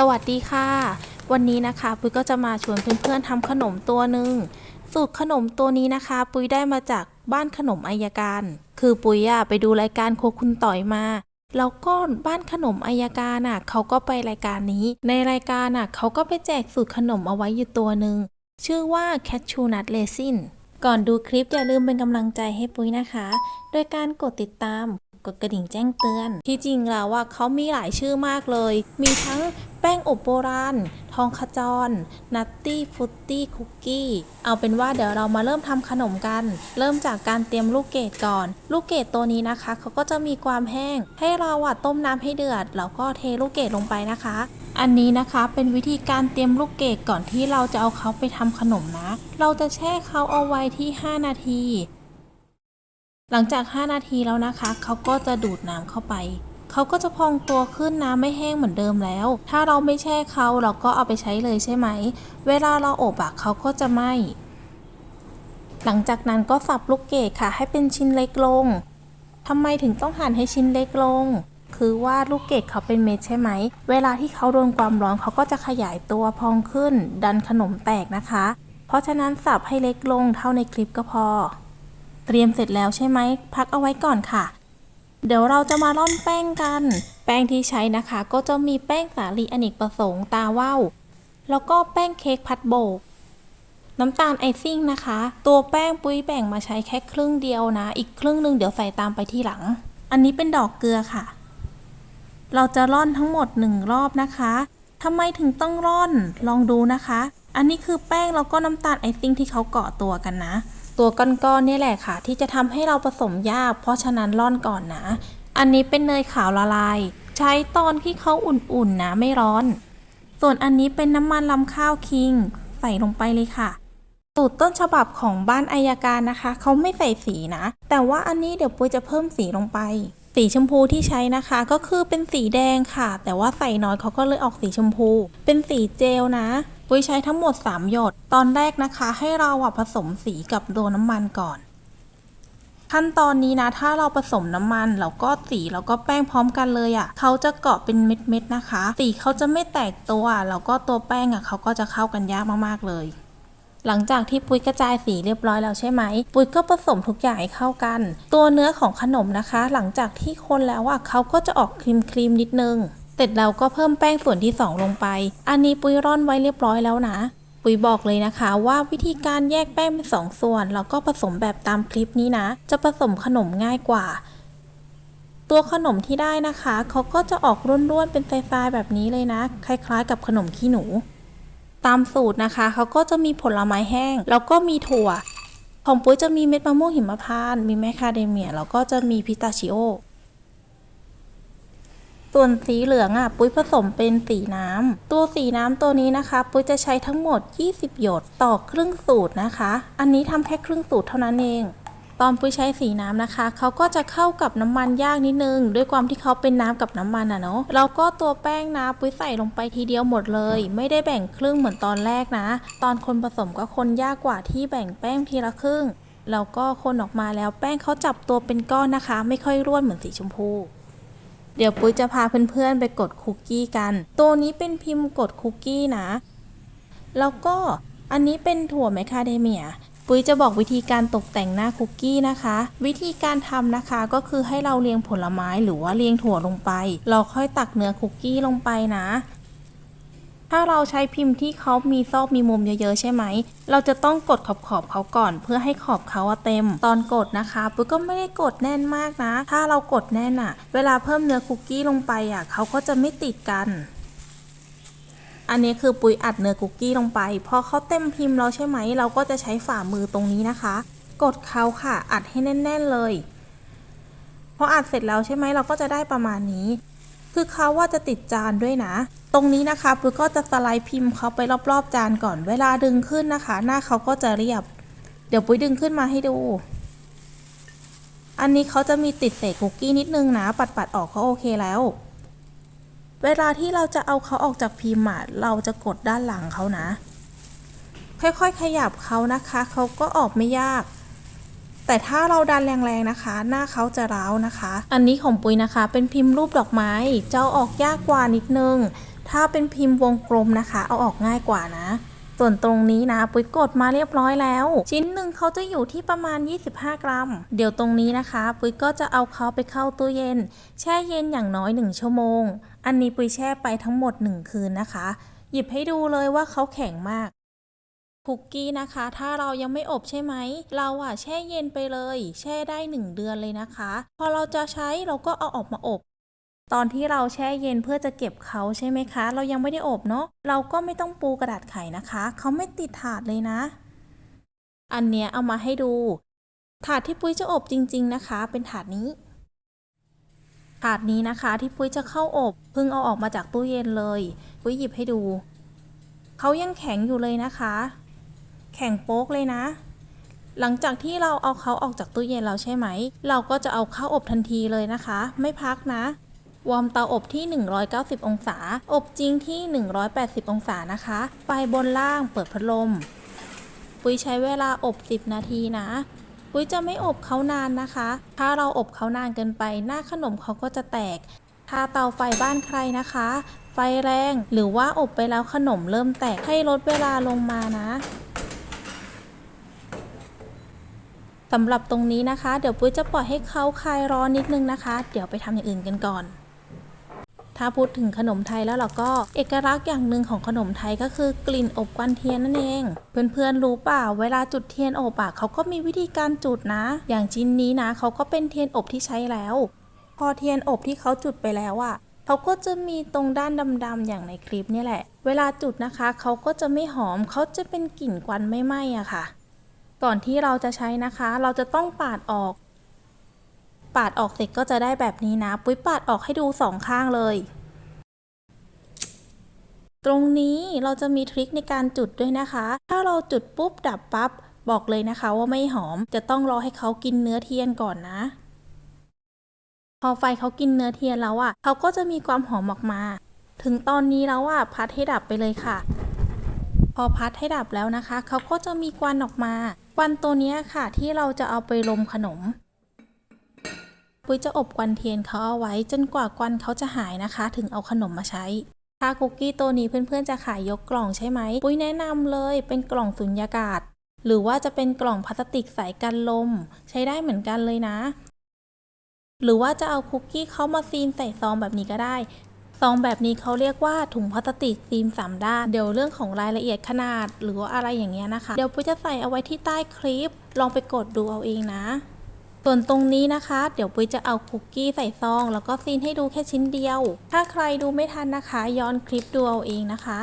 สวัสดีค่ะ วันนี้นะคะปุ้ยก็จะมาชวนเพื่อนๆทำขนมตัวหนึ่งสูตรขนมตัวนี้นะคะ ปุ้ยได้มาจากบ้านขนมอายการ คือปุ้ยอะไปดูรายการโคคุณต่อยมาแล้วก็บ้านขนมอายการน่ะเขาก็ไปรายการนี้ ในรายการน่ะเขาก็ไปแจกสูตรขนมเอาไว้อยู่ตัวหนึ่งชื่อว่า Cashew Nut Resin ก่อนดูคลิปอย่าลืมเป็นกำลังใจให้ปุ้ยนะคะ โดยการกดติดตามกดกระดิ่งแจ้งเตือน ที่จริงแล้วว่าเขามีหลายชื่อมากเลย มีทั้ง ป้งอบโบราณ ทองขจร นัตตี้ฟุตตี้คุกกี้ เอาเป็นว่าเดี๋ยวเรามาเริ่มทำขนมกัน เริ่มจากการเตรียมลูกเกดก่อน ลูกเกดตัวนี้นะคะ เขาก็จะมีความแห้ง ให้เราอะต้มน้ำให้เดือด แล้วก็เทลูกเกดลงไปนะคะ อันนี้นะคะเป็นวิธีการเตรียมลูกเกดก่อนที่เราจะเอาเขาไปทำขนมนะ เราจะแช่เขาเอาไว้ที่ 5 นาที หลังจาก 5 นาทีแล้วนะคะ เขาก็จะดูดน้ำเข้าไป เขาก็จะพองตัวขึ้นน้ำไม่แห้งเหมือนเดิมแล้ว ถ้าเราไม่แช่เขาเราก็เอาไปใช้เลยใช่ไหม เวลาเราอบอะเขาก็จะไหม้หลังจากนั้นก็สับลูกเกดค่ะ ให้เป็นชิ้นเล็กลงทำไมถึงต้องหั่นให้ชิ้นเล็กลง คือว่าลูกเกดเขาเป็นเม็ดใช่ไหม เวลาที่เขาโดนความร้อนเขาก็จะขยายตัวพองขึ้น ดันขนมแตกนะคะ เพราะฉะนั้นสับให้เล็กลงเท่าในคลิปก็พอ เตรียมเสร็จแล้วใช่ไหม พักเอาไว้ก่อนค่ะ เดี๋ยวเราจะมาร่อนแป้งกัน แป้งที่ใช้นะคะ ก็จะมีแป้งสาลีอเนกประสงค์ตาว่าวแล้วก็แป้งเค้กพัดโบก น้ำตาลไอซิ่งนะคะ ตัวแป้งปุ้ยแบ่งมาใช้แค่ครึ่งเดียวนะ อีกครึ่งหนึ่งเดี๋ยวใส่ตามไปที่หลัง อันนี้เป็นดอกเกลือค่ะ เราจะร่อนทั้งหมดหนึ่งรอบนะคะทำไมถึงต้องร่อนลองดูนะคะ อันนี้คือแป้งแล้วก็น้ำตาลไอซิ่งที่เขาเกาะตัวกันนะ ตัวก้อนๆเนี่แหละค่ะ ที่จะทำให้เราผสมยาก เพราะฉะนั้นร่อนก่อนนะ อันนี้เป็นเนยขาวละลาย ใช้ตอนที่เขาอุ่นๆนะไม่ร้อน ส่วนอันนี้เป็นน้ำมันลำข้าวคิง ใส่ลงไปเลยค่ะสูตรต้นฉบับของบ้านอายการนะคะ เขาไม่ใส่สีนะ แต่ว่าอันนี้เดี๋ยวปุ้ยจะเพิ่มสีลงไป สีชมพูที่ใช้นะคะ ก็คือเป็นสีแดงค่ะ แต่ว่าใส่น้อยเขาก็เลยออกสีชมพู เป็นสีเจลนะ ปุ้ยใช้ทั้งหมด 3 หยด ตอนแรกนะคะให้เราอะผสมสีกับตัวน้ำมันก่อน ขั้นตอนนี้นะ ถ้าเราผสมน้ำมันแล้วก็สีแล้วก็แป้งพร้อมกันเลยอะ่ะเขาจะเกาะเป็นเม็ดๆนะคะ สีเขาจะไม่แตกตัวแล้วก็ตัวแป้งอะ่ะเขาก็จะเข้ากันยากมากๆเลยหลังจากที่ปุ้ยกระจายสีเรียบร้อยแล้วใช่ไหม ปุ้ยก็ผสมทุกอย่างให้เข้ากัน ตัวเนื้อของขนมนะคะ หลังจากที่คนแล้วอะเขาก็จะออกครีมครีมๆนิดนึง เสร็จแล้วก็เพิ่มแป้งส่วนที่ 2 ลงไป อันนี้ปุ้ยร่อนไว้เรียบร้อยแล้วนะ ปุ้ยบอกเลยนะคะว่าวิธีการแยกแป้งเป็นสองส่วนแล้วก็ผสมแบบตามคลิปนี้นะ จะผสมขนมง่ายกว่า ตัวขนมที่ได้นะคะ เขาก็จะออกร่วนๆเป็นทรายๆแบบนี้เลยนะ คล้ายๆ กับขนมขี้หนู ตามสูตรนะคะ เขาก็จะมีผลไม้แห้ง แล้วก็มีถั่วของปุ้ยจะมีเม็ดมะม่วงหิมพานต์มีแมคคาเดเมียแล้วก็จะมีพิสตาชิโอ ส่วนสีเหลืองอะ ปุ้ยผสมเป็นสีน้ำ ตัวสีน้ำตัวนี้นะคะ ปุ้ยจะใช้ทั้งหมด 20 หยดต่อครึ่งสูตรนะคะ อันนี้ทำแค่ครึ่งสูตรเท่านั้นเองตอนปุ้ยใช้สีน้ำนะคะ เขาก็จะเข้ากับน้ำมันยากนิดนึง ด้วยความที่เขาเป็นน้ำกับน้ำมันอะเนาะ แล้วก็ตัวแป้งนะปุ้ยใส่ลงไปทีเดียวหมดเลย ไม่ได้แบ่งครึ่งเหมือนตอนแรกนะ ตอนคนผสมก็คนยากกว่าที่แบ่งแป้งทีละครึ่ง แล้วก็คนออกมาแล้วแป้งเขาจับตัวเป็นก้อนนะคะ ไม่ค่อยร่วนเหมือนสีชมพู เดี๋ยวปุ้ยจะพาเพื่อนๆไปกดคุกกี้กัน ตัวนี้เป็นพิมพ์กดคุกกี้นะ แล้วก็อันนี้เป็นถั่วแมคคาเดเมีย ปุ้ยจะบอกวิธีการตกแต่งหน้าคุกกี้นะคะ วิธีการทำนะคะก็คือให้เราเรียงผลไม้หรือว่าเรียงถั่วลงไป เราค่อยตักเนื้อคุกกี้ลงไปนะ ถ้าเราใช้พิมพ์ที่เขามีซอกมีมุมเยอะๆใช่ไหม เราจะต้องกดขอบขอบเขาก่อน เพื่อให้ขอบเขาเต็ม ตอนกดนะคะปุ้ยก็ไม่ได้กดแน่นมากนะ ถ้าเรากดแน่นอะเวลาเพิ่มเนื้อคุกกี้ลงไปอะเขาก็จะไม่ติดกัน อันนี้คือปุ๋ยอัดเนื้อคุกกี้ลงไป พอเขาเต็มพิมพ์แล้วใช่ไหม เราก็จะใช้ฝ่ามือตรงนี้นะคะ กดเขาค่ะ อัดให้แน่น ๆเลย พออัดเสร็จแล้วใช่ไหมเราก็จะได้ประมาณนี้ คือเขาว่าจะติดจานด้วยนะ ตรงนี้นะคะปุยก็จะสไลด์พิมพ์เขาไปรอบๆ จานก่อนเวลาดึงขึ้นนะคะ หน้าเขาก็จะเรียบ เดี๋ยวปุยดึงขึ้นมาให้ดู อันนี้เขาจะมีติดเศษคุกกี้นิดนึงนะ ปัดๆออกก็โอเคแล้ว เวลาที่เราจะเอาเขาออกจากพิมพ์อะเราจะกดด้านหลังเขานะ ค่อยๆขยับเขานะคะเขาก็ออกไม่ยาก แต่ถ้าเราดันแรงๆนะคะ หน้าเขาจะร้าวนะคะ อันนี้ของปุยนะคะ เป็นพิมพ์รูปดอกไม้เจ้าออกยากกว่านิดนึง ถ้าเป็นพิมพ์วงกลมนะคะ เอาออกง่ายกว่านะส่วนตรงนี้นะปุ้ยกดมาเรียบร้อยแล้ว ชิ้นหนึ่งเขาจะอยู่ที่ประมาณ 25 กรัม เดี๋ยวตรงนี้นะคะ ปุ้ยก็จะเอาเขาไปเข้าตู้เย็น แช่เย็นอย่างน้อย 1 ชั่วโมง อันนี้ปุ้ยแช่ไปทั้งหมด 1 คืนนะคะ หยิบให้ดูเลยว่าเขาแข็งมาก คุกกี้นะคะ ถ้าเรายังไม่อบใช่ไหม เราอะแช่เย็นไปเลย แช่ได้ 1 เดือนเลยนะคะ พอเราจะใช้เราก็เอาออกมาอบ ตอนที่เราแช่เย็นเพื่อจะเก็บเขาใช่ไหมคะ เรายังไม่ได้อบเนาะ เราก็ไม่ต้องปูกระดาษไขนะคะ เขาไม่ติดถาดเลยนะ อันเนี้ยเอามาให้ดู ถาดที่ปุ้ยจะอบจริง ๆนะคะ เป็นถาดนี้ ถาดนี้นะคะที่ปุ้ยจะเข้าอบ เพิ่งเอาออกมาจากตู้เย็นเลย ปุ้ยหยิบให้ดู เขายังแข็งอยู่เลยนะคะ แข็งโป๊กเลยนะ หลังจากที่เราเอาเขาออกจากตู้เย็นแล้วใช่ไหม เราก็จะเอาเข้าอบทันทีเลยนะคะ ไม่พักนะ วอร์มเตาอบที่ 190 องศา อบจริงที่ 180 องศานะคะ ไฟบนล่างเปิดพัดลม ปุ้ยใช้เวลาอบ 10 นาทีนะปุ้ยจะไม่อบเขานานนะคะ ถ้าเราอบเขานานเกินไป หน้าขนมเขาก็จะแตก ถ้าเตาไฟบ้านใครนะคะ ไฟแรงหรือว่าอบไปแล้วขนมเริ่มแตกให้ลดเวลาลงมานะ สำหรับตรงนี้นะคะ เดี๋ยวปุ้ยจะปล่อยให้เขาคลายร้อนนิดนึงนะคะ เดี๋ยวไปทำอย่างอื่นกันก่อน ถ้าพูดถึงขนมไทยแล้วเราก็เอกลักษณ์อย่างหนึ่งของขนมไทยก็คือกลิ่นอบควันเทียนนั่นเอง เพื่อนๆรู้ป่าเวลาจุดเทียนอบอะเขาก็มีวิธีการจุดนะ อย่างชิ้นนี้นะเขาก็เป็นเทียนอบที่ใช้แล้ว พอเทียนอบที่เขาจุดไปแล้วอะเขาก็จะมีตรงด้านดำๆอย่างในคลิปนี่แหละ เวลาจุดนะคะเขาก็จะไม่หอมเขาจะเป็นกลิ่นควันไม่ไหม้อะค่ะ ก่อนที่เราจะใช้นะคะ เราจะต้องปาดออก ปาดออกเสร็จก็จะได้แบบนี้นะ ปุ้ยปาดออกให้ดูสองข้างเลย ตรงนี้เราจะมีทริคในการจุดด้วยนะคะ ถ้าเราจุดปุ๊บดับปั๊บบอกเลยนะคะว่าไม่หอม จะต้องรอให้เขากินเนื้อเทียนก่อนนะ พอไฟเขากินเนื้อเทียนแล้วอะ่ะ เขาก็จะมีความหอมออกมา ถึงตอนนี้แล้วอะ่ะพัดให้ดับไปเลยค่ะ พอพัดให้ดับแล้วนะคะ เขาก็จะมีควันออกมา ควันตัวนี้ค่ะที่เราจะเอาไปลมขนม ปุ้ยจะอบควันเทียนเขาเอาไว้จนกว่าควันเขาจะหายนะคะ ถึงเอาขนมมาใช้ถ้าคุกกี้ตัวนี้เพื่อนๆจะขายยกกล่องใช่ไหม ปุ้ยแนะนำเลยเป็นกล่องสุญญากาศ หรือว่าจะเป็นกล่องพลาสติกใสกันลม ใช้ได้เหมือนกันเลยนะ หรือว่าจะเอาคุกกี้เขามาซีนใส่ซองแบบนี้ก็ได้ ซองแบบนี้เขาเรียกว่าถุงพลาสติกซีนสามด้าน เดี๋ยวเรื่องของรายละเอียดขนาดหรือว่าอะไรอย่างเงี้ยนะคะ เดี๋ยวปุ้ยจะใส่เอาไว้ที่ใต้คลิป ลองไปกดดูเอาเองนะ ส่วนตรงนี้นะคะ เดี๋ยวปุ้ยจะเอาคุกกี้ใส่ซอง แล้วก็ซีนให้ดูแค่ชิ้นเดียว ถ้าใครดูไม่ทันนะคะ ย้อนคลิปดูเอาเองนะคะ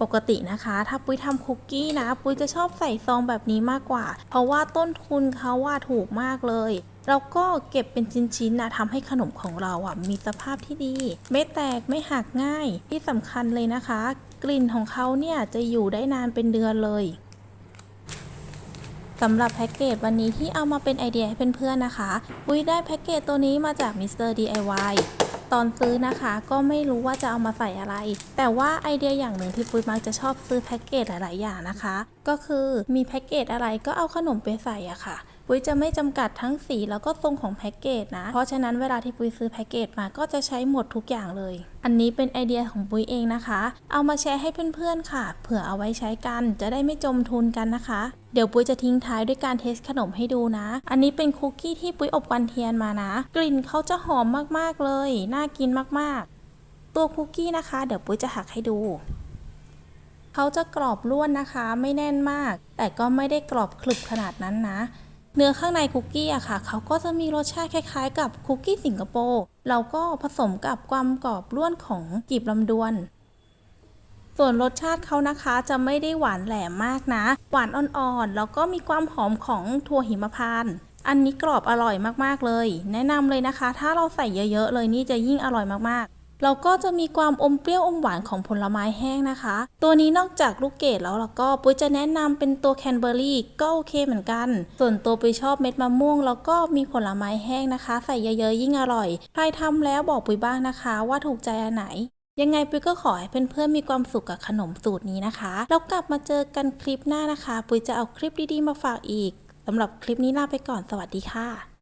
ปกตินะคะ ถ้าปุ้ยทำคุกกี้นะ ปุ้ยจะชอบใส่ซองแบบนี้มากกว่า เพราะว่าต้นทุนเขาว่าถูกมากเลยเราก็เก็บเป็นชิ้นๆนะทำให้ขนมของเราอะมีสภาพที่ดี ไม่แตกไม่หักง่าย ที่สำคัญเลยนะคะ กลิ่นของเขาเนี่ยจะอยู่ได้นานเป็นเดือนเลยสำหรับแพ็กเกจวันนี้ที่เอามาเป็นไอเดียให้เพื่อนๆนะคะปุ้ยได้แพ็กเกจตัวนี้มาจาก Mr. DIY ตอนซื้อนะคะ ก็ไม่รู้ว่าจะเอามาใส่อะไร แต่ว่าไอเดียอย่างหนึ่งที่ปุ้ยมักจะชอบซื้อแพ็กเกจหลาย ๆ อย่างนะคะ ก็คือมีแพ็กเกจอะไรก็เอาขนมไปใส่อะค่ะ ปุ้ยจะไม่จำกัดทั้งสีแล้วก็ทรงของแพ็กเกจนะ เพราะฉะนั้นเวลาที่ปุ้ยซื้อแพ็กเกจมาก็จะใช้หมดทุกอย่างเลย อันนี้เป็นไอเดียของปุ้ยเองนะคะ เอามาแชร์ให้เพื่อนๆค่ะ เผื่อเอาไว้ใช้กัน จะได้ไม่จมทุนกันนะคะ เดี๋ยวปุ้ยจะทิ้งท้ายด้วยการเทสขนมให้ดูนะ อันนี้เป็นคุกกี้ที่ปุ้ยอบควันเทียนมานะ กลิ่นเขาจะหอมมากๆเลย น่ากินมากๆ ตัวคุกกี้นะคะ เดี๋ยวปุ้ยจะหักให้ดูเขาจะกรอบล้วนนะคะ ไม่แน่นมาก แต่ก็ไม่ได้กรอบคลึบขนาดนั้นนะ เนื้อข้างในคุกกี้อะค่ะ เขาก็จะมีรสชาติคล้ายๆ กับคุกกี้สิงคโปร์เราก็ผสมกับความกรอบล้วนของกลีบลำดวน ส่วนรสชาติเขานะคะจะไม่ได้หวานแหลมมากนะ หวานอ่อนๆ แล้วก็มีความหอมของถั่วหิมพานต์อันนี้กรอบอร่อยมากๆเลย แนะนำเลยนะคะ ถ้าเราใส่เยอะๆเลยนี่จะยิ่งอร่อยมากๆ เราก็จะมีความอมเปรี้ยวอมหวานของผลไม้แห้งนะคะ ตัวนี้นอกจากลูกเกดแล้วเราก็ปุ้ยจะแนะนำเป็นตัวแคนเบอร์รี่ก็โอเคเหมือนกัน ส่วนตัวปุ้ยชอบเม็ดมะม่วง แล้วก็มีผลไม้แห้งนะคะ ใส่เยอะๆยิ่งอร่อย ใครทำแล้วบอกปุ้ยบ้างนะคะ ว่าถูกใจอันไหน ยังไงปุ้ยก็ขอให้เพื่อนๆมีความสุขกับขนมสูตรนี้นะคะ แล้วกลับมาเจอกันคลิปหน้านะคะ ปุ้ยจะเอาคลิปดีๆมาฝากอีกสำหรับคลิปนี้ลาไปก่อนสวัสดีค่ะ